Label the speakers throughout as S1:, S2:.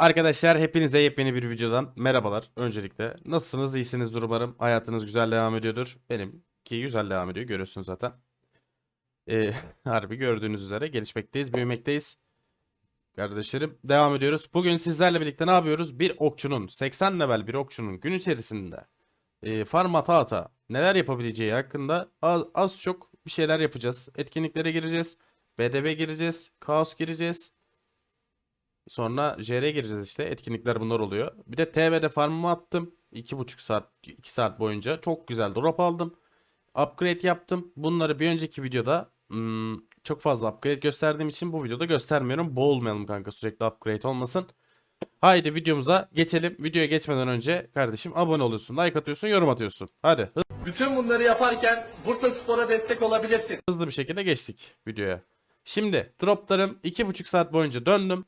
S1: Arkadaşlar hepinize yepyeni bir videodan merhabalar. Öncelikle nasılsınız? İyisinizdir umarım. Hayatınız güzel devam ediyordur. Benimki güzel devam ediyor. Görüyorsunuz zaten. Ee, harbi gördüğünüz üzere gelişmekteyiz, büyümekteyiz. Kardeşlerim devam ediyoruz. Bugün sizlerle birlikte ne yapıyoruz? Bir okçunun 80 level bir okçunun gün içerisinde e, farm ata ata neler yapabileceği hakkında az, az çok bir şeyler yapacağız. Etkinliklere gireceğiz. BDV gireceğiz. Kaos gireceğiz. Sonra JR'ye gireceğiz işte. Etkinlikler bunlar oluyor. Bir de TV'de farmımı attım. 2,5 saat 2 saat boyunca çok güzel drop aldım. Upgrade yaptım. Bunları bir önceki videoda hmm, çok fazla upgrade gösterdiğim için bu videoda göstermiyorum. Boğulmayalım kanka sürekli upgrade olmasın. Haydi videomuza geçelim. Videoya geçmeden önce kardeşim abone oluyorsun, like atıyorsun, yorum atıyorsun. Hadi
S2: Bütün bunları yaparken Bursa Spor'a destek olabilirsin.
S1: hızlı bir şekilde geçtik videoya. Şimdi droplarım 2,5 saat boyunca döndüm.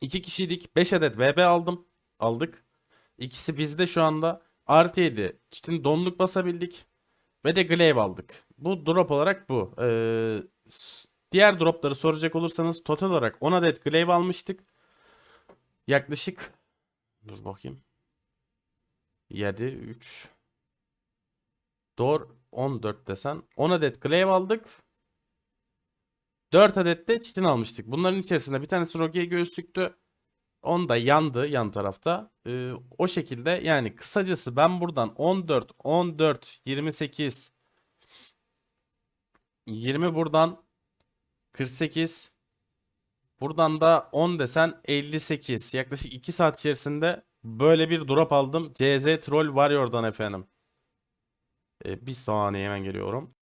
S1: 2 kişiydik. 5 adet VB aldım. Aldık. İkisi bizde şu anda. Artı 7. Çitin donluk basabildik. Ve de glaive aldık. Bu drop olarak bu. Ee, diğer dropları soracak olursanız total olarak 10 adet glaive almıştık. Yaklaşık dur bakayım. 7 3 Doğru 14 desen 10 adet glaive aldık. 4 adet de çitin almıştık. Bunların içerisinde bir tanesi Rogue'ye göğüslüktü. On da yandı yan tarafta. Ee, o şekilde yani kısacası ben buradan 14, 14, 28, 20 buradan 48, buradan da 10 desen 58. Yaklaşık 2 saat içerisinde böyle bir drop aldım. CZ Troll Warrior'dan efendim. Ee, bir saniye hemen geliyorum.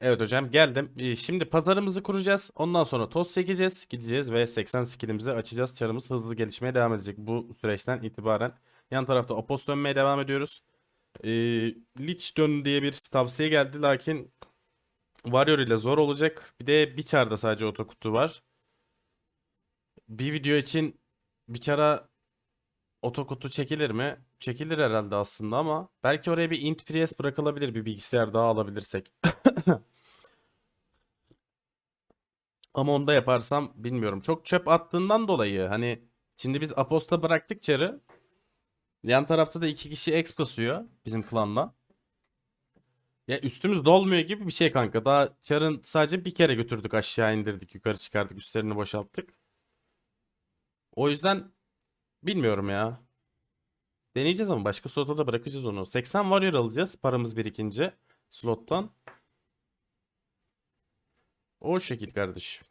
S1: Evet hocam geldim. Ee, Şimdi pazarımızı kuracağız. Ondan sonra toz çekeceğiz. Gideceğiz ve 80 skillimizi açacağız. Çarımız hızlı gelişmeye devam edecek bu süreçten itibaren. Yan tarafta Opos dönmeye devam ediyoruz. Ee, Lich dön diye bir tavsiye geldi. Lakin Warrior ile zor olacak. Bir de bir çarda sadece otokutu var. Bir video için bir çara otokutu çekilir mi? Çekilir herhalde aslında ama belki oraya bir int priest bırakılabilir bir bilgisayar daha alabilirsek. Ama onu da yaparsam bilmiyorum. Çok çöp attığından dolayı hani şimdi biz Aposta bıraktık çarı. Yan tarafta da iki kişi exp kasıyor bizim klandan. Ya üstümüz dolmuyor gibi bir şey kanka. Daha çarın sadece bir kere götürdük aşağı indirdik yukarı çıkardık üstlerini boşalttık. O yüzden bilmiyorum ya. Deneyeceğiz ama başka slota da bırakacağız onu. 80 warrior alacağız paramız birikince slottan. O şekil kardeşim.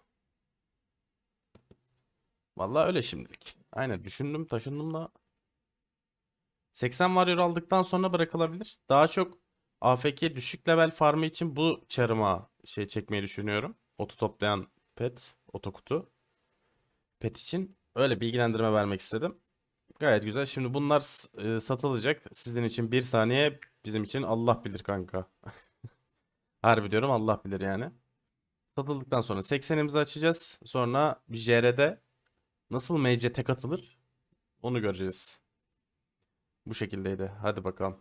S1: Vallahi öyle şimdilik. Aynen düşündüm taşındım da. 80 warrior aldıktan sonra bırakılabilir. Daha çok AFK düşük level farmı için bu çarıma şey çekmeyi düşünüyorum. Otu toplayan pet, oto kutu. Pet için öyle bilgilendirme vermek istedim. Gayet güzel. Şimdi bunlar e, satılacak. Sizin için bir saniye, bizim için Allah bilir kanka. Harbi diyorum Allah bilir yani. Satıldıktan sonra 80'imizi açacağız. Sonra bir JR'de nasıl MC tek atılır onu göreceğiz. Bu şekildeydi. Hadi bakalım.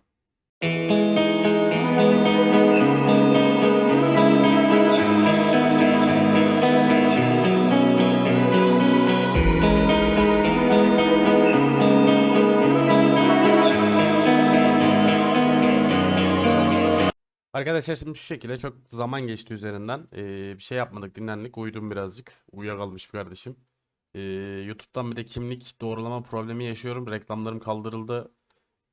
S1: Arkadaşlar şimdi şu şekilde çok zaman geçti üzerinden. Ee, bir şey yapmadık, dinlendik, uyudum birazcık. Uyuyakalmış bir kardeşim. Ee, YouTube'dan bir de kimlik doğrulama problemi yaşıyorum. Reklamlarım kaldırıldı.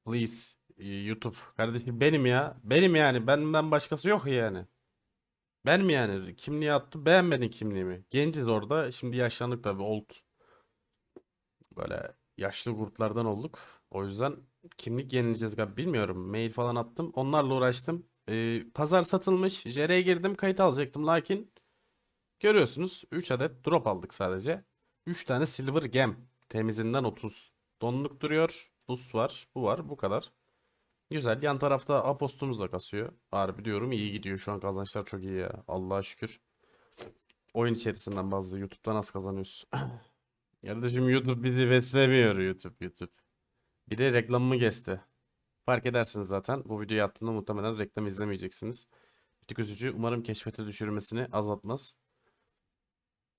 S1: Please ee, YouTube. Kardeşim benim ya. Benim yani. Benden başkası yok yani. Ben mi yani? Kimliği attım. Beğenmedin kimliğimi. Genciz orada. Şimdi yaşlandık tabii. Old. Böyle yaşlı kurtlardan olduk. O yüzden kimlik yenileceğiz galiba. Bilmiyorum. Mail falan attım. Onlarla uğraştım. Ee, pazar satılmış. JR'ye girdim. Kayıt alacaktım. Lakin görüyorsunuz 3 adet drop aldık sadece. 3 tane silver gem. Temizinden 30. Donluk duruyor. Buz var. Bu var. Bu kadar. Güzel. Yan tarafta apostumuz da kasıyor. Harbi diyorum iyi gidiyor. Şu an kazançlar çok iyi ya. Allah'a şükür. Oyun içerisinden bazı YouTube'dan az kazanıyoruz. Kardeşim YouTube bizi beslemiyor YouTube YouTube. Bir de reklamımı kesti. Fark edersiniz zaten. Bu videoyu attığımda muhtemelen reklam izlemeyeceksiniz. Bir tık üzücü. Umarım keşfete düşürmesini azaltmaz.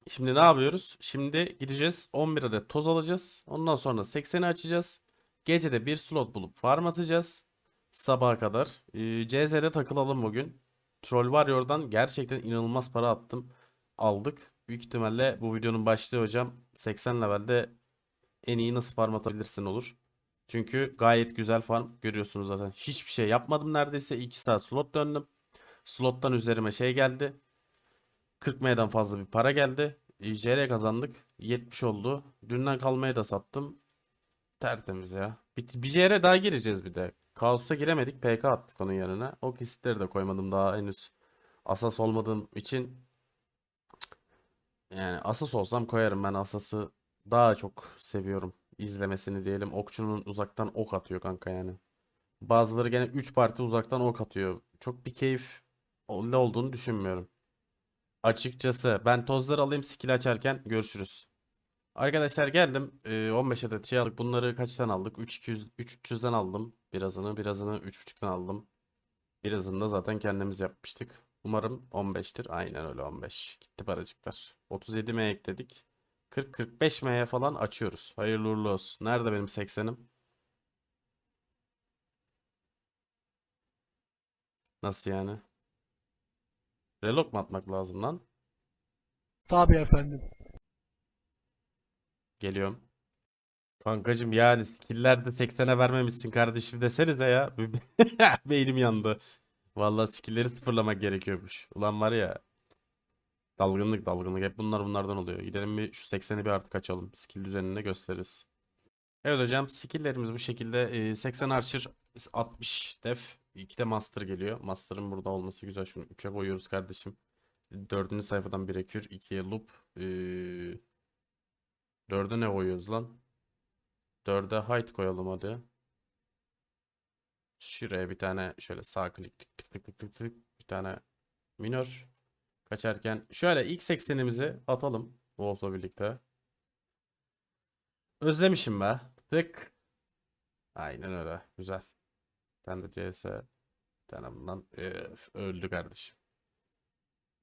S1: Şimdi ne yapıyoruz? Şimdi gideceğiz 11 adet toz alacağız. Ondan sonra 80'i açacağız. Gecede bir slot bulup farm atacağız. Sabaha kadar. Ee, CZ'de takılalım bugün. Troll Warrior'dan gerçekten inanılmaz para attım. Aldık. Büyük ihtimalle bu videonun başlığı hocam 80 levelde en iyi nasıl farm atabilirsin olur. Çünkü gayet güzel farm görüyorsunuz zaten. Hiçbir şey yapmadım neredeyse. 2 saat slot döndüm. Slottan üzerime şey geldi. 40 M'den fazla bir para geldi. E, JR kazandık. 70 oldu. Dünden kalmaya da sattım. Tertemiz ya. Bir, bir JR daha gireceğiz bir de. Kaos'a giremedik. PK attık onun yanına. O kesitleri de koymadım daha henüz. Asas olmadığım için yani asas olsam koyarım ben asası daha çok seviyorum izlemesini diyelim. Okçunun uzaktan ok atıyor kanka yani. Bazıları gene 3 parti uzaktan ok atıyor. Çok bir keyif ne olduğunu düşünmüyorum. Açıkçası ben tozları alayım skill açarken görüşürüz. Arkadaşlar geldim. Ee, 15 adet şey aldık. Bunları kaçtan aldık? 3200 3300'den aldım. Birazını, birazını 3.5'tan aldım. Birazını da zaten kendimiz yapmıştık. Umarım 15'tir. Aynen öyle 15. Gitti paracıklar. 37M ekledik. 40-45M'ye falan açıyoruz. Hayırlı uğurlu olsun. Nerede benim 80'im? Nasıl yani? Relok mu atmak lazım lan?
S3: Tabii efendim.
S1: Geliyorum. Kankacım yani skill'lerde 80'e vermemişsin kardeşim desenize ya. Beynim yandı. Vallahi skill'leri sıfırlamak gerekiyormuş. Ulan var ya. Dalgınlık dalgınlık. Hep bunlar bunlardan oluyor. Gidelim bir şu 80'i bir artık açalım. Skill düzenini gösteririz. Evet hocam skill'lerimiz bu şekilde. Ee, 80 Archer 60 def. 2 de Master geliyor. Master'ın burada olması güzel. Şunu 3'e boyuyoruz kardeşim. 4. sayfadan 1'e kür. 2'ye loop. Ee, 4'e ne koyuyoruz lan? 4'e height koyalım hadi. Şuraya bir tane şöyle sağ klik tık tık tık tık tık bir tane minor kaçarken şöyle ilk 80'imizi atalım Wolf'la birlikte. Özlemişim be. Tık. Aynen öyle. Güzel. Tane de CS. Bir öldü kardeşim.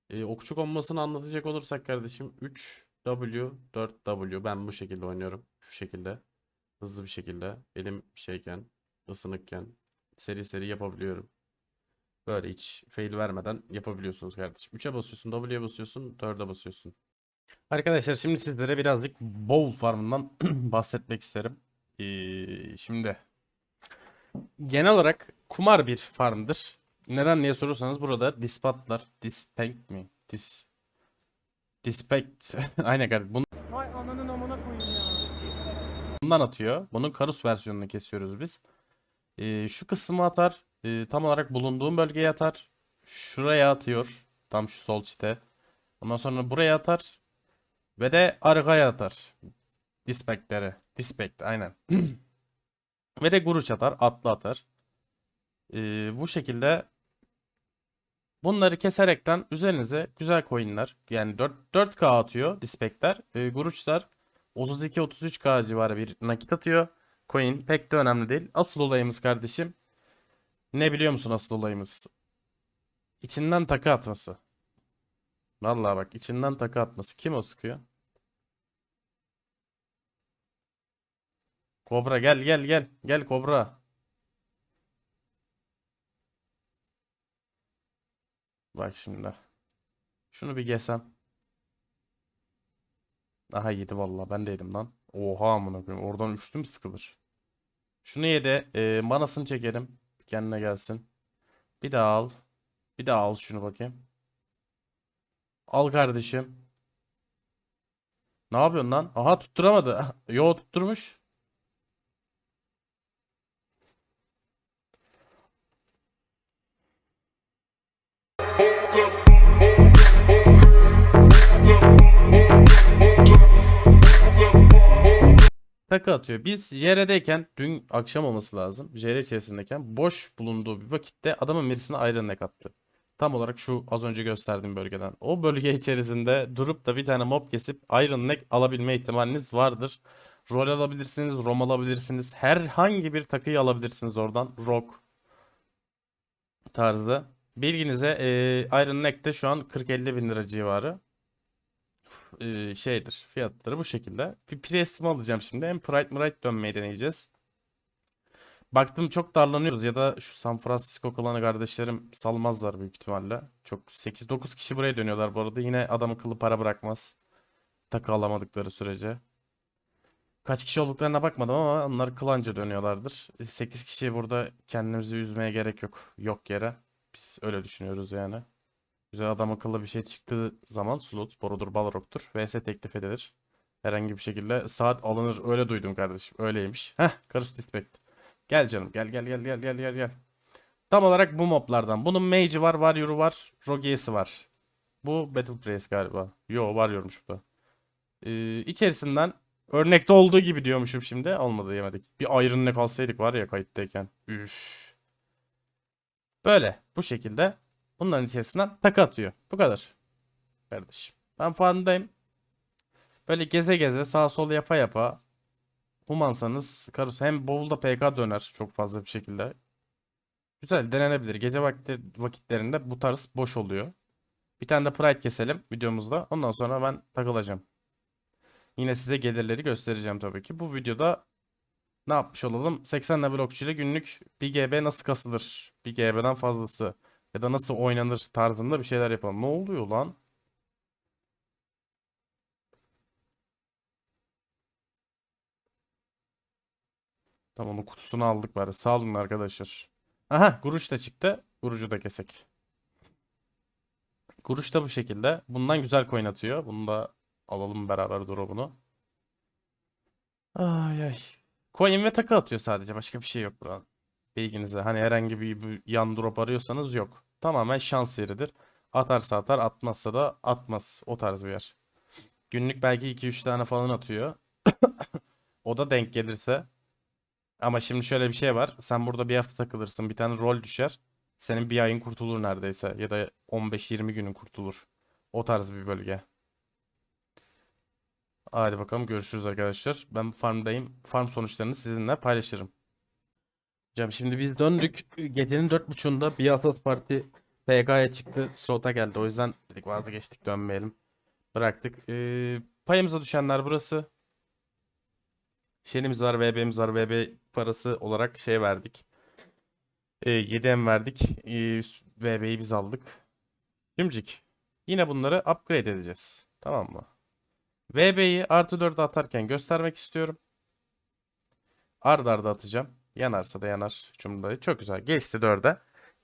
S1: E, okçu kombosunu anlatacak olursak kardeşim 3 W 4 W ben bu şekilde oynuyorum. Şu şekilde. Hızlı bir şekilde. Elim şeyken ısınıkken seri seri yapabiliyorum. Böyle hiç fail vermeden yapabiliyorsunuz kardeşim. 3'e basıyorsun, W'ye basıyorsun, 4'e basıyorsun. Arkadaşlar şimdi sizlere birazcık bowl farmından bahsetmek isterim. Ee, şimdi genel olarak kumar bir farmdır. Neden diye sorursanız burada dispatlar, dispank mi? Dis Dispect. Aynen kardeşim. Bunu
S3: Vay ananın amına koyayım ya.
S1: bundan atıyor. Bunun Karus versiyonunu kesiyoruz biz. Ee, şu kısmı atar. Ee, tam olarak bulunduğum bölgeye atar. Şuraya atıyor. Tam şu sol çite. Ondan sonra buraya atar. Ve de arkaya atar. Dispect'leri. Dispect aynen. Ve de guruç atar. Atlı atar. Ee, bu şekilde bunları keserekten üzerinize güzel coinler yani 4, 4K atıyor Dispect'ler. Ee, guruçlar 32-33K civarı bir nakit atıyor. Coin pek de önemli değil. Asıl olayımız kardeşim ne biliyor musun asıl olayımız? İçinden takı atması. Vallahi bak içinden takı atması. Kim o sıkıyor? Kobra gel gel gel. Gel Kobra. Bak şimdi. Şunu bir yesem. Aha yedi vallahi ben de yedim lan. Oha amına koyayım. Oradan üçlü sıkılır? Şunu ye e, manasını çekelim. Kendine gelsin. Bir daha al. Bir daha al şunu bakayım. Al kardeşim. Ne yapıyorsun lan? Aha tutturamadı. Yo tutturmuş. Takı atıyor. Biz JR'deyken dün akşam olması lazım. JR içerisindeyken boş bulunduğu bir vakitte adamın birisine Iron Neck attı. Tam olarak şu az önce gösterdiğim bölgeden. O bölge içerisinde durup da bir tane mob kesip Iron Neck alabilme ihtimaliniz vardır. Rol alabilirsiniz, rom alabilirsiniz. Herhangi bir takıyı alabilirsiniz oradan. Rock tarzı. Bilginize eee Iron Neck de şu an 40-50 bin lira civarı. E, şeydir. Fiyatları bu şekilde. Bir Priest'imi alacağım şimdi. Hem Pride Mrite dönmeyi deneyeceğiz. Baktım çok darlanıyoruz ya da şu San Francisco klanı kardeşlerim salmazlar büyük ihtimalle. Çok 8-9 kişi buraya dönüyorlar bu arada. Yine adam akıllı para bırakmaz. Takı alamadıkları sürece. Kaç kişi olduklarına bakmadım ama onlar klanca dönüyorlardır. 8 kişi burada kendimizi üzmeye gerek yok. Yok yere. Biz öyle düşünüyoruz yani. Güzel adam akıllı bir şey çıktığı zaman slot, borudur, balrog'tur. VS teklif edilir. Herhangi bir şekilde saat alınır. Öyle duydum kardeşim. Öyleymiş. Heh, karış dispect. Gel canım. Gel gel gel gel gel gel gel. Tam olarak bu moblardan. Bunun mage'i var, warrior'u var, rogue'si var. Bu battle priest galiba. Yo, warrior'muş bu da. Ee, içerisinden örnekte olduğu gibi diyormuşum şimdi. Olmadı yemedik. Bir Iron Neck alsaydık var ya kayıttayken. Üf. Böyle. Bu şekilde. Bunların içerisinden takı atıyor. Bu kadar. Kardeşim. Ben farmdayım. Böyle geze geze sağ sol yapa yapa Humansanız Karus hem bowl'da PK döner çok fazla bir şekilde. Güzel denenebilir. Gece vakti, vakitlerinde bu tarz boş oluyor. Bir tane de Pride keselim videomuzda. Ondan sonra ben takılacağım. Yine size gelirleri göstereceğim tabii ki. Bu videoda ne yapmış olalım? 80 level okçu günlük 1 GB nasıl kasılır? 1 GB'den fazlası. Ya da nasıl oynanır tarzında bir şeyler yapalım. Ne oluyor lan? Tamam onun kutusunu aldık bari. Sağ olun arkadaşlar. Aha Guruç da çıktı. Gurucu da kesek. Guruç da bu şekilde. Bundan güzel coin atıyor. Bunu da alalım beraber drop'unu. Ay ay. Coin ve takı atıyor sadece. Başka bir şey yok buranın. Bilginize. Hani herhangi bir, bir yan drop arıyorsanız yok. Tamamen şans yeridir. Atarsa atar, atmazsa da atmaz. O tarz bir yer. Günlük belki 2-3 tane falan atıyor. O da denk gelirse. Ama şimdi şöyle bir şey var. Sen burada bir hafta takılırsın. Bir tane rol düşer. Senin bir ayın kurtulur neredeyse. Ya da 15-20 günün kurtulur. O tarz bir bölge. Hadi bakalım görüşürüz arkadaşlar. Ben farmdayım. Farm sonuçlarını sizinle paylaşırım. Hocam şimdi biz döndük. Gecenin 4.30'unda bir Asas Parti PK'ya çıktı. Slota geldi. O yüzden dedik vazgeçtik dönmeyelim. Bıraktık. Ee, payımıza düşenler burası. Şenimiz var, VB'miz var. VB parası olarak şey verdik. E, 7M verdik. E, VB'yi biz aldık. Şimdicik. Yine bunları upgrade edeceğiz. Tamam mı? VB'yi artı 4'e atarken göstermek istiyorum. Arda arda atacağım. Yanarsa da yanar. Cumhurbaşkanı. Çok güzel. Geçti 4'e.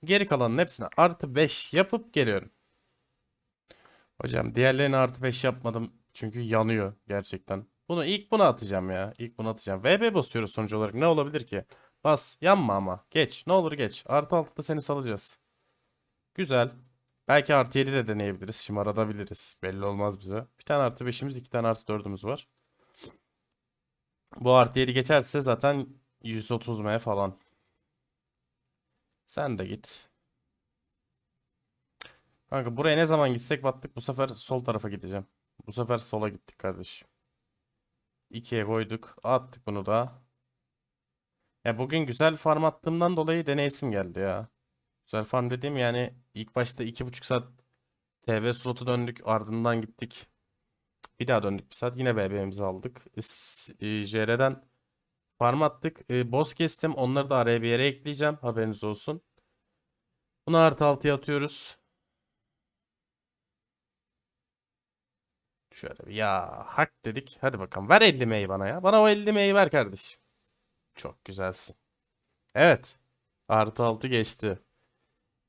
S1: Geri kalanın hepsine artı 5 yapıp geliyorum. Hocam diğerlerini artı 5 yapmadım. Çünkü yanıyor gerçekten. Bunu ilk buna atacağım ya. İlk bunu atacağım. VB basıyoruz sonuç olarak. Ne olabilir ki? Bas. Yanma ama. Geç. Ne olur geç. Artı 6'da seni salacağız. Güzel. Belki artı 7 de deneyebiliriz. Şımaradabiliriz. Belli olmaz bize. Bir tane artı 5'imiz, iki tane artı 4'ümüz var. Bu artı 7 geçerse zaten 130 M falan. Sen de git. Kanka buraya ne zaman gitsek battık. Bu sefer sol tarafa gideceğim. Bu sefer sola gittik kardeşim. 2'ye koyduk. Attık bunu da. Ya bugün güzel farm attığımdan dolayı deneyesim geldi ya. Güzel farm dediğim yani ilk başta 2,5 saat TV slotu döndük. Ardından gittik. Bir daha döndük bir saat. Yine BB'mizi aldık. E, JR'den farm attık. E, boss kestim. Onları da araya bir yere ekleyeceğim. Haberiniz olsun. Bunu artı 6'ya atıyoruz. Şöyle bir ya hak dedik. Hadi bakalım. Ver 50 M'yi bana ya. Bana o 50 M'yi ver kardeşim. Çok güzelsin. Evet. Artı 6 geçti.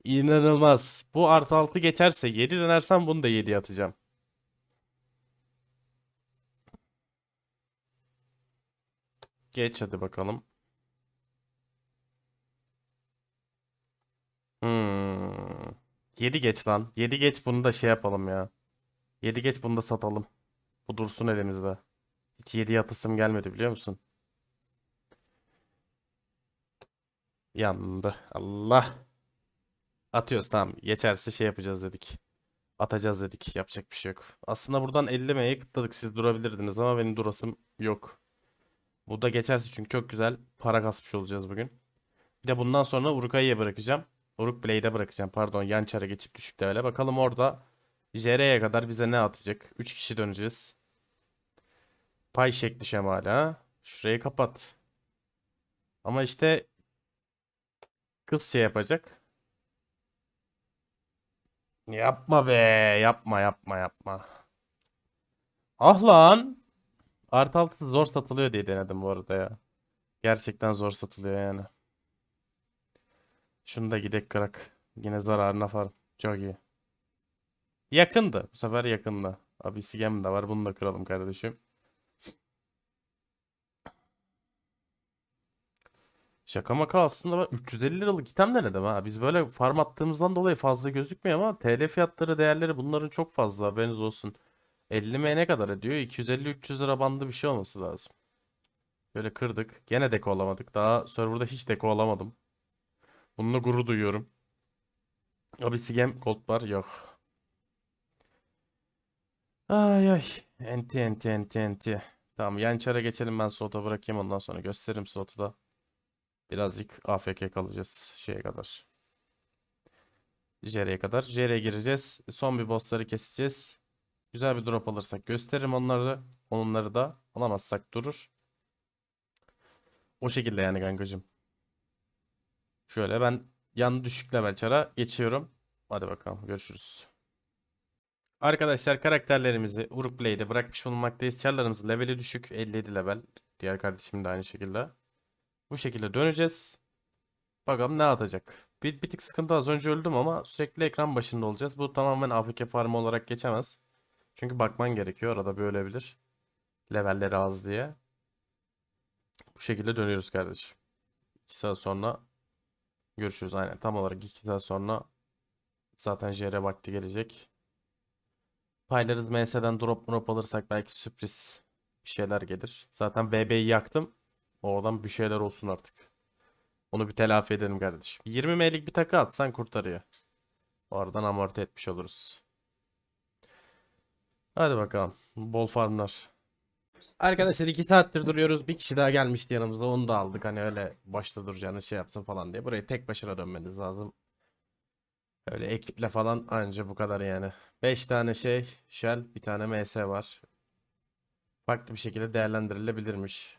S1: İnanılmaz. Bu artı 6 geçerse 7 denersem bunu da 7'ye atacağım. Geç hadi bakalım. Hmm. 7 geç lan. 7 geç bunu da şey yapalım ya. 7 geç bunu da satalım. Bu dursun elimizde. Hiç 7 atasım gelmedi biliyor musun? Yandı. Allah. Atıyoruz tamam. Geçerse şey yapacağız dedik. Atacağız dedik. Yapacak bir şey yok. Aslında buradan 50 M'ye kıtladık. Siz durabilirdiniz ama benim durasım yok. Bu da geçerse çünkü çok güzel para kasmış olacağız bugün. Bir de bundan sonra Urukayı'ya bırakacağım. Uruk Blade'e bırakacağım. Pardon yan çara geçip düşük levele. Bakalım orada JR'ye kadar bize ne atacak? 3 kişi döneceğiz. Pay şekli şemali ha. Şurayı kapat. Ama işte kız şey yapacak. Yapma be. Yapma yapma yapma. Ah lan. Artı altı zor satılıyor diye denedim bu arada ya. Gerçekten zor satılıyor yani. Şunu da gidek kırak. Yine zararına falan. Çok iyi. Yakındı. Bu sefer yakındı. Abi Sigem de var. Bunu da kıralım kardeşim. Şaka maka aslında ben 350 liralık item denedim ha. Biz böyle farm attığımızdan dolayı fazla gözükmüyor ama TL fiyatları değerleri bunların çok fazla haberiniz olsun. 50 M ne kadar ediyor? 250-300 lira bandı bir şey olması lazım. Böyle kırdık. Gene deko alamadık. Daha serverda hiç deko alamadım. Bununla gurur duyuyorum. Abi Sigem gold var yok. Ay ay. Enti enti enti enti. Tamam yan çara geçelim ben slota bırakayım ondan sonra gösteririm slotu da. Birazcık AFK kalacağız şeye kadar. JR'ye kadar. JR'ye gireceğiz. Son bir bossları keseceğiz. Güzel bir drop alırsak gösteririm onları. Onları da alamazsak durur. O şekilde yani kankacığım. Şöyle ben yan düşük level çara geçiyorum. Hadi bakalım görüşürüz. Arkadaşlar karakterlerimizi Uruk Play'de bırakmış bulunmaktayız. Çarlarımız leveli düşük 57 level. Diğer kardeşim de aynı şekilde. Bu şekilde döneceğiz. Bakalım ne atacak. Bir, bir tık sıkıntı az önce öldüm ama sürekli ekran başında olacağız. Bu tamamen AFK farmı olarak geçemez. Çünkü bakman gerekiyor. Arada bir ölebilir. Levelleri az diye. Bu şekilde dönüyoruz kardeşim. 2 saat sonra görüşürüz. Aynen tam olarak 2 saat sonra zaten JR vakti gelecek. Paylarız MS'den drop drop alırsak belki sürpriz bir şeyler gelir. Zaten VB'yi yaktım. Oradan bir şeyler olsun artık. Onu bir telafi edelim kardeşim. 20 M'lik bir takı atsan kurtarıyor. Oradan amorti etmiş oluruz. Hadi bakalım. Bol farmlar. Arkadaşlar 2 saattir duruyoruz. Bir kişi daha gelmişti yanımızda. Onu da aldık. Hani öyle başta duracağını şey yapsın falan diye. Burayı tek başına dönmeniz lazım. Öyle ekiple falan anca bu kadar yani. 5 tane şey, shell, bir tane MS var. Farklı bir şekilde değerlendirilebilirmiş.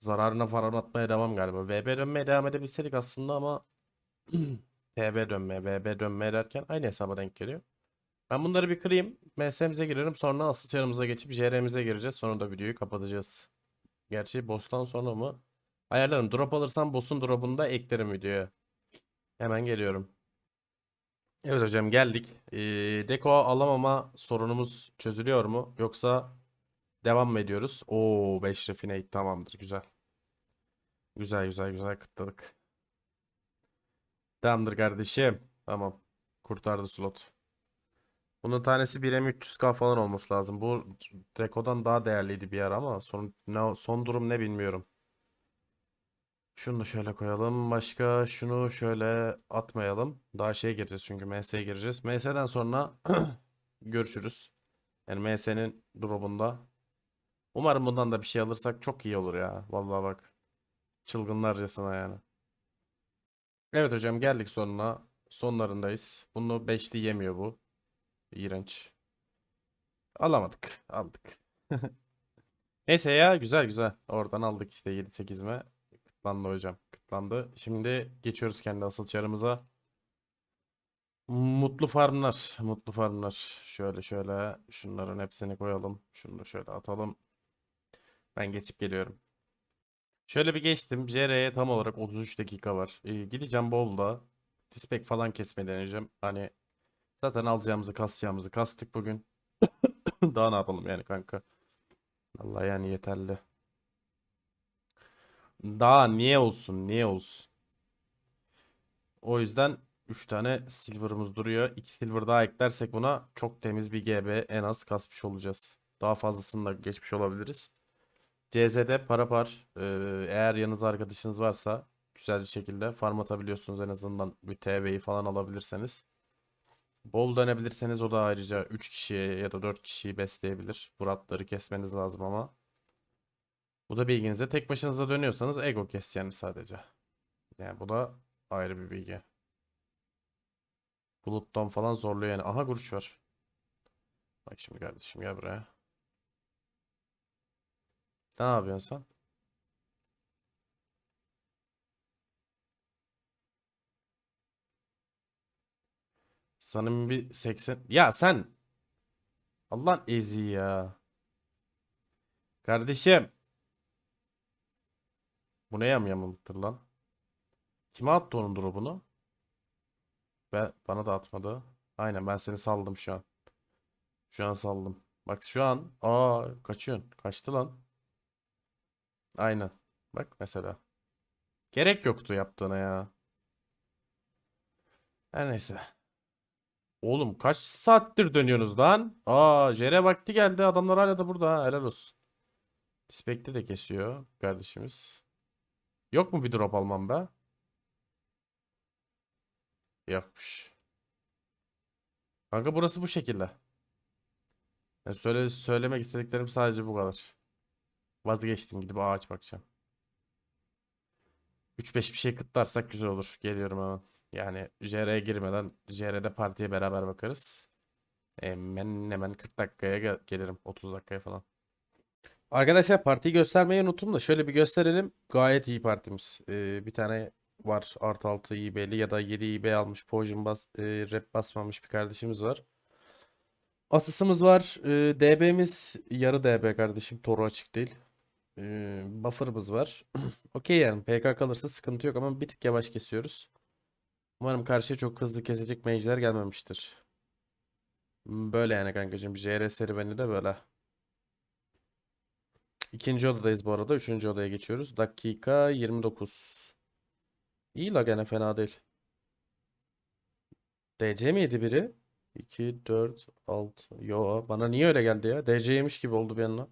S1: Zararına falan atmaya devam galiba. VB dönmeye devam edebilseydik aslında ama TB dönmeye, VB dönmeye derken aynı hesaba denk geliyor. Ben bunları bir kırayım. MS'mize girerim. Sonra asıl çarımıza geçip JR'mize gireceğiz. Sonra da videoyu kapatacağız. Gerçi boss'tan sonra mı? Ayarlarım. Drop alırsam boss'un drop'unu da eklerim videoya. Hemen geliyorum. Evet hocam geldik. Ee, deko alamama sorunumuz çözülüyor mu? Yoksa devam mı ediyoruz? Oo 5 refinate tamamdır güzel. Güzel güzel güzel kıtladık. Tamamdır kardeşim. Tamam. Kurtardı slot. Bunun tanesi 1M 300k falan olması lazım. Bu dekodan daha değerliydi bir ara ama son, ne, son durum ne bilmiyorum. Şunu da şöyle koyalım. Başka şunu şöyle atmayalım. Daha şeye gireceğiz çünkü MS'ye gireceğiz. MS'den sonra görüşürüz. Yani MS'nin drop'unda. Umarım bundan da bir şey alırsak çok iyi olur ya. Vallahi bak. Çılgınlarcasına yani. Evet hocam geldik sonuna. Sonlarındayız. Bunu 5'li yemiyor bu. İğrenç. Alamadık. Aldık. Neyse ya güzel güzel. Oradan aldık işte 7-8 mi? Kıtlandı hocam. Kıtlandı. Şimdi geçiyoruz kendi asıl çarımıza. Mutlu farmlar. Mutlu farmlar. Şöyle şöyle şunların hepsini koyalım. Şunu da şöyle atalım. Ben geçip geliyorum. Şöyle bir geçtim. JR'ye tam olarak 33 dakika var. Ee, gideceğim Bowl'da. Dispek falan kesmeyi deneyeceğim. Hani zaten alacağımızı kasacağımızı kastık bugün. Daha ne yapalım yani kanka. Vallahi yani yeterli. Daha niye olsun? Niye olsun? O yüzden 3 tane silver'ımız duruyor. 2 silver daha eklersek buna çok temiz bir GB en az kasmış olacağız. Daha fazlasını da geçmiş olabiliriz. CZ'de para par. Ee, eğer yanınızda arkadaşınız varsa güzel bir şekilde farm atabiliyorsunuz en azından bir TV'yi falan alabilirseniz. Bol dönebilirseniz o da ayrıca 3 kişiye ya da 4 kişiyi besleyebilir. Bu ratları kesmeniz lazım ama. Bu da bilginize. Tek başınıza dönüyorsanız ego kes yani sadece. Yani bu da ayrı bir bilgi. Buluttan falan zorluyor yani. Aha kuruş var. Bak şimdi kardeşim gel buraya. Ne yapıyorsun sen? Sanırım bir 80. Ya sen Allah'ın ezi ya. Kardeşim. Bu ne yamyamlıktır lan? Kime attı onun drop'unu? Ben, bana da atmadı. Aynen ben seni saldım şu an. Şu an saldım. Bak şu an aa kaçıyorsun. Kaçtı lan. Aynen. Bak mesela. Gerek yoktu yaptığına ya. Her neyse. Oğlum kaç saattir dönüyorsunuz lan? Aa Jere vakti geldi. Adamlar hala da burada. ha, Helal olsun. Dispekti de kesiyor kardeşimiz. Yok mu bir drop almam be? Yokmuş. Kanka burası bu şekilde. Yani söyle, söylemek istediklerim sadece bu kadar. Vazgeçtim gidip ağaç bakacağım. 3-5 bir şey kıtlarsak güzel olur. Geliyorum hemen. Yani JR'ye girmeden JR'de partiye beraber bakarız. Hemen hemen 40 dakikaya gel- gelirim. 30 dakikaya falan. Arkadaşlar partiyi göstermeyi unuttum da şöyle bir gösterelim. Gayet iyi partimiz. Ee, bir tane var artı 6 IB'li ya da 7 IB almış Potion bas, e, rep basmamış bir kardeşimiz var. Asısımız var. Ee, DB'miz yarı DB kardeşim. Toru açık değil. Ee, buffer'ımız var. Okey yani PK kalırsa sıkıntı yok ama bir tık yavaş kesiyoruz. Umarım karşıya çok hızlı kesecek mage'ler gelmemiştir. Böyle yani kankacığım. JR serüveni de böyle. İkinci odadayız bu arada. Üçüncü odaya geçiyoruz. Dakika 29. İyi la gene fena değil. DC mi yedi biri? 2, 4, 6. Yo bana niye öyle geldi ya? DC yemiş gibi oldu bir anda.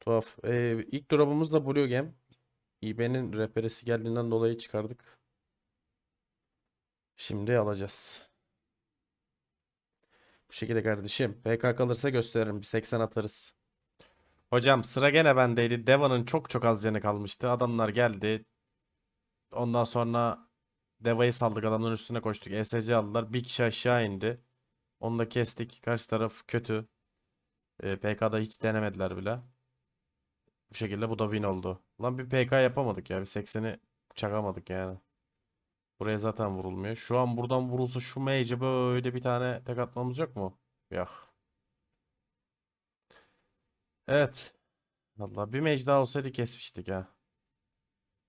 S1: Tuhaf. Ee, ilk drop'umuz da Blue Gem. IB'nin reperesi geldiğinden dolayı çıkardık. Şimdi alacağız. Bu şekilde kardeşim. PK kalırsa gösteririm. Bir 80 atarız. Hocam sıra gene bendeydi. Deva'nın çok çok az canı kalmıştı. Adamlar geldi. Ondan sonra Deva'yı saldık. Adamların üstüne koştuk. ESC aldılar. Bir kişi aşağı indi. Onu da kestik. Karşı taraf kötü. Ee, PK'da hiç denemediler bile. Bu şekilde bu da win oldu. Lan bir PK yapamadık ya. Bir 80'i çakamadık yani. Buraya zaten vurulmuyor. Şu an buradan vurulsa şu mage'e böyle bir tane tek atmamız yok mu? Yok. Evet. Vallahi bir mage daha olsaydı kesmiştik ha.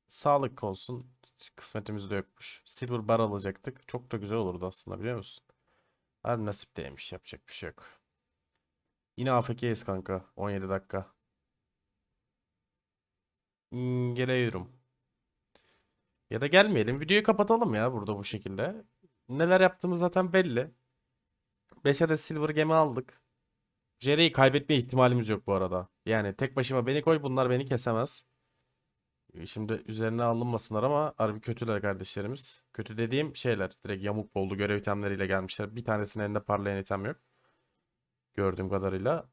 S1: Sağlık olsun. Kısmetimizde yokmuş. Silver bar alacaktık. Çok da güzel olurdu aslında biliyor musun? Her nasip değilmiş. Yapacak bir şey yok. Yine AFK'yiz kanka. 17 dakika. Hmm. Ya da gelmeyelim. Videoyu kapatalım ya burada bu şekilde. Neler yaptığımız zaten belli. 5 adet silver gemi aldık. Jerry'i kaybetme ihtimalimiz yok bu arada. Yani tek başıma beni koy bunlar beni kesemez. Ee, Şimdi üzerine alınmasınlar ama harbi kötüler kardeşlerimiz. Kötü dediğim şeyler. Direkt yamuk bollu görev itemleriyle gelmişler. Bir tanesinin elinde parlayan item yok. Gördüğüm kadarıyla.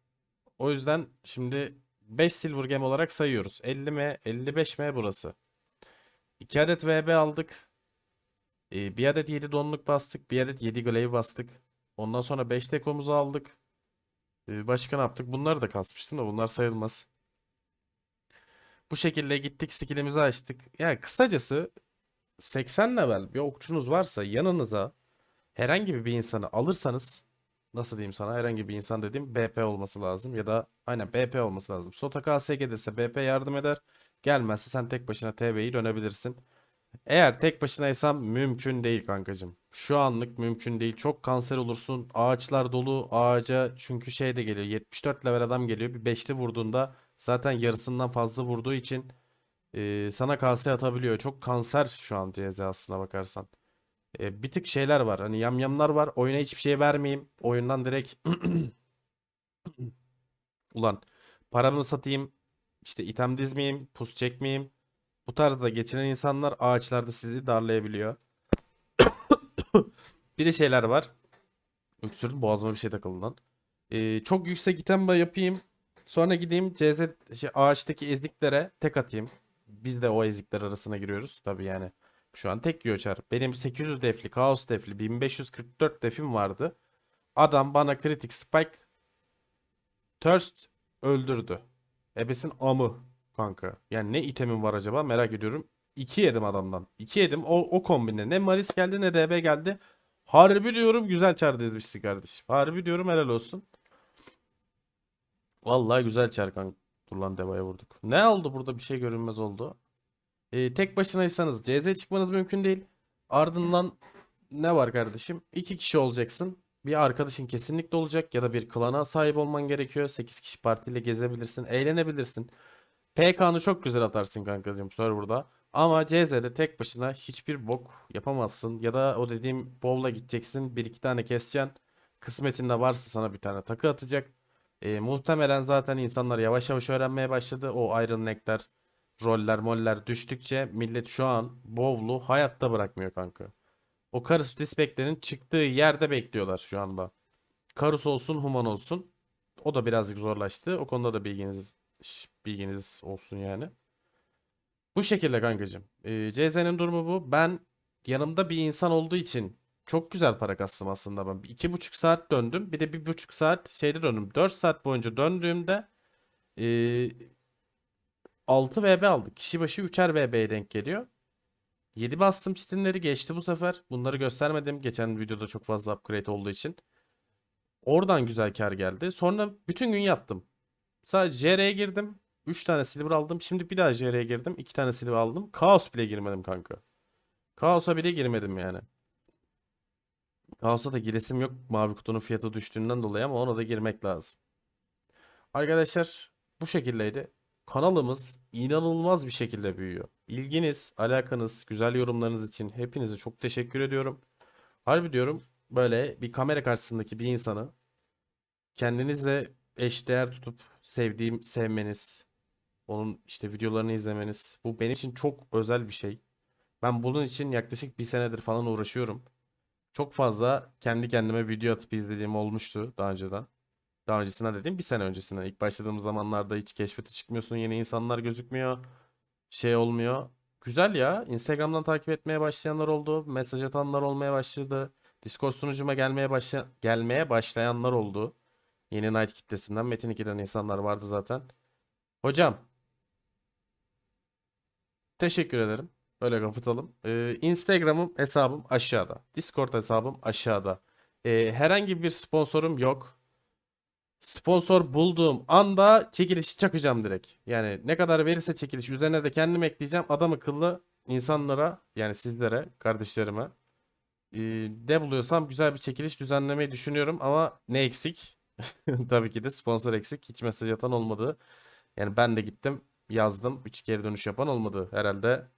S1: O yüzden şimdi 5 silver gem olarak sayıyoruz. 50 mi 55 mi burası. 2 adet VB aldık. Ee, bir adet 7 donluk bastık. Bir adet 7 glaive bastık. Ondan sonra 5 dekomuzu aldık. Ee, başka ne yaptık? Bunları da kasmıştım da bunlar sayılmaz. Bu şekilde gittik skillimizi açtık. Yani kısacası 80 level bir okçunuz varsa yanınıza herhangi bir insanı alırsanız nasıl diyeyim sana herhangi bir insan dediğim BP olması lazım ya da aynen BP olması lazım. Sota KS gelirse BP yardım eder. Gelmezse sen tek başına TB'yi dönebilirsin. Eğer tek başınaysam mümkün değil kankacığım. Şu anlık mümkün değil. Çok kanser olursun. Ağaçlar dolu. Ağaca çünkü şey de geliyor. 74 level adam geliyor. Bir 5'li vurduğunda zaten yarısından fazla vurduğu için e, sana KS atabiliyor. Çok kanser şu an CZ aslına bakarsan. E, bir tık şeyler var. Hani yamyamlar var. Oyuna hiçbir şey vermeyeyim. Oyundan direkt ulan paramı satayım. İşte item dizmeyeyim. Pus çekmeyeyim. Bu tarzda geçinen insanlar ağaçlarda sizi darlayabiliyor. Bir de şeyler var. Öksürdüm boğazıma bir şey takıldı lan. Ee, çok yüksek item yapayım. Sonra gideyim CZ şey, ağaçtaki eziklere tek atayım. Biz de o ezikler arasına giriyoruz. Tabii yani. Şu an tek yiyor çar. Benim 800 defli, kaos defli, 1544 defim vardı. Adam bana kritik spike thirst öldürdü. Ebesin amı kanka. Yani ne itemim var acaba merak ediyorum. 2 yedim adamdan. 2 yedim o, o kombine. Ne Maris geldi ne DB geldi. Harbi diyorum güzel çar dizmişsin kardeşim. Harbi diyorum helal olsun. Vallahi güzel çar kanka. Dur lan devaya vurduk. Ne oldu burada bir şey görünmez oldu. Ee, tek başınaysanız CZ çıkmanız mümkün değil. Ardından ne var kardeşim? İki kişi olacaksın. Bir arkadaşın kesinlikle olacak ya da bir klana sahip olman gerekiyor. 8 kişi partiyle gezebilirsin, eğlenebilirsin. PK'nı çok güzel atarsın kankacığım serverda. Ama CZ'de tek başına hiçbir bok yapamazsın. Ya da o dediğim bowl'a gideceksin. Bir iki tane keseceksin. Kısmetinde varsa sana bir tane takı atacak. E, muhtemelen zaten insanlar yavaş yavaş öğrenmeye başladı. O Iron Neck'ler, roller, moller düştükçe millet şu an bowl'u hayatta bırakmıyor kanka. O Karus Dispect'lerin çıktığı yerde bekliyorlar şu anda. Karus olsun, Human olsun. O da birazcık zorlaştı. O konuda da bilginiz bilginiz olsun yani. Bu şekilde kankacığım. Ee, CZ'nin durumu bu. Ben yanımda bir insan olduğu için çok güzel para kastım aslında ben. İki buçuk saat döndüm. Bir de bir buçuk saat şeyde döndüm. 4 saat boyunca döndüğümde ee, 6 VB aldık. Kişi başı 3'er VB'ye denk geliyor. 7 bastım çitinleri geçti bu sefer. Bunları göstermedim. Geçen videoda çok fazla upgrade olduğu için. Oradan güzel kar geldi. Sonra bütün gün yattım. Sadece JR'ye girdim. 3 tane silver aldım. Şimdi bir daha JR'ye girdim. 2 tane silver aldım. Kaos bile girmedim kanka. Kaos'a bile girmedim yani. Kaos'a da giresim yok. Mavi kutunun fiyatı düştüğünden dolayı ama ona da girmek lazım. Arkadaşlar bu şekildeydi. Kanalımız inanılmaz bir şekilde büyüyor. İlginiz, alakanız, güzel yorumlarınız için hepinize çok teşekkür ediyorum. Harbi diyorum böyle bir kamera karşısındaki bir insanı kendinizle eşdeğer tutup sevdiğim sevmeniz, onun işte videolarını izlemeniz bu benim için çok özel bir şey. Ben bunun için yaklaşık bir senedir falan uğraşıyorum. Çok fazla kendi kendime video atıp izlediğim olmuştu daha önceden. Daha öncesine dediğim bir sene öncesine. İlk başladığım zamanlarda hiç keşfete çıkmıyorsun. Yeni insanlar gözükmüyor. Şey olmuyor. Güzel ya. Instagram'dan takip etmeye başlayanlar oldu. Mesaj atanlar olmaya başladı. Discord sunucuma gelmeye başla gelmeye başlayanlar oldu. Yeni Night kitlesinden Metin 2'den insanlar vardı zaten. Hocam. Teşekkür ederim. Öyle kapatalım. Ee, Instagram'ım hesabım aşağıda. Discord hesabım aşağıda. Ee, herhangi bir sponsorum yok. Sponsor bulduğum anda çekilişi çakacağım direkt. Yani ne kadar verirse çekiliş üzerine de kendim ekleyeceğim. Adam akıllı insanlara yani sizlere, kardeşlerime ee, ne buluyorsam güzel bir çekiliş düzenlemeyi düşünüyorum ama ne eksik? Tabii ki de sponsor eksik. Hiç mesaj atan olmadı. Yani ben de gittim yazdım. Hiç geri dönüş yapan olmadı. Herhalde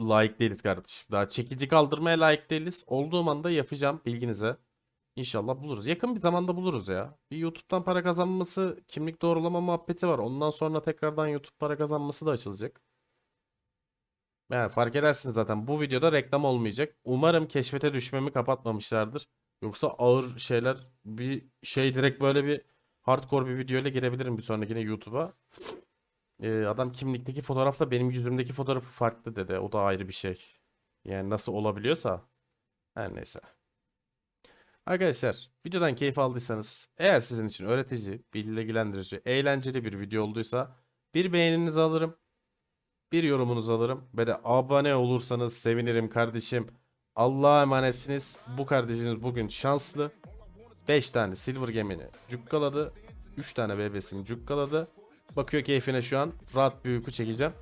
S1: layık değiliz kardeşim. Daha çekici kaldırmaya layık değiliz. Olduğum anda yapacağım bilginize. İnşallah buluruz. Yakın bir zamanda buluruz ya. Bir YouTube'dan para kazanması, kimlik doğrulama muhabbeti var. Ondan sonra tekrardan YouTube para kazanması da açılacak. Yani fark edersiniz zaten bu videoda reklam olmayacak. Umarım keşfete düşmemi kapatmamışlardır. Yoksa ağır şeyler bir şey direkt böyle bir hardcore bir video ile girebilirim bir sonrakine YouTube'a. Ee, adam kimlikteki fotoğrafla benim yüzümdeki fotoğrafı farklı dedi. O da ayrı bir şey. Yani nasıl olabiliyorsa. Her neyse. Arkadaşlar videodan keyif aldıysanız eğer sizin için öğretici, bilgilendirici, eğlenceli bir video olduysa bir beğeninizi alırım. Bir yorumunuzu alırım ve de abone olursanız sevinirim kardeşim. Allah'a emanetsiniz. Bu kardeşiniz bugün şanslı. 5 tane silver gemini cukkaladı. 3 tane bebesini cukkaladı. Bakıyor keyfine şu an. Rahat bir uyku çekeceğim.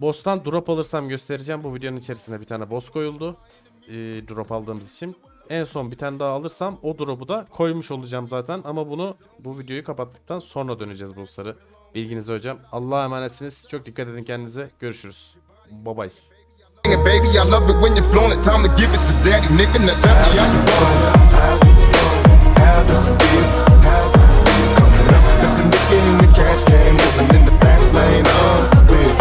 S1: Boss'tan drop alırsam göstereceğim. Bu videonun içerisine bir tane boss koyuldu. Ee, drop aldığımız için en son bir tane daha alırsam o drop'u da koymuş olacağım zaten. Ama bunu bu videoyu kapattıktan sonra döneceğiz bossları. Bilginiz hocam. Allah'a emanetsiniz. Çok dikkat edin kendinize. Görüşürüz. Bye bye.
S4: Baby, I love it when you're fluent. Time to give it to daddy, nigga. Now tell me how you want it.
S5: How does
S4: it feel? How does it feel? Coming up, that's a nigga in the cash game, living in the fast lane. Uh, oh, real.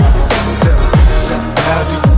S4: How do you?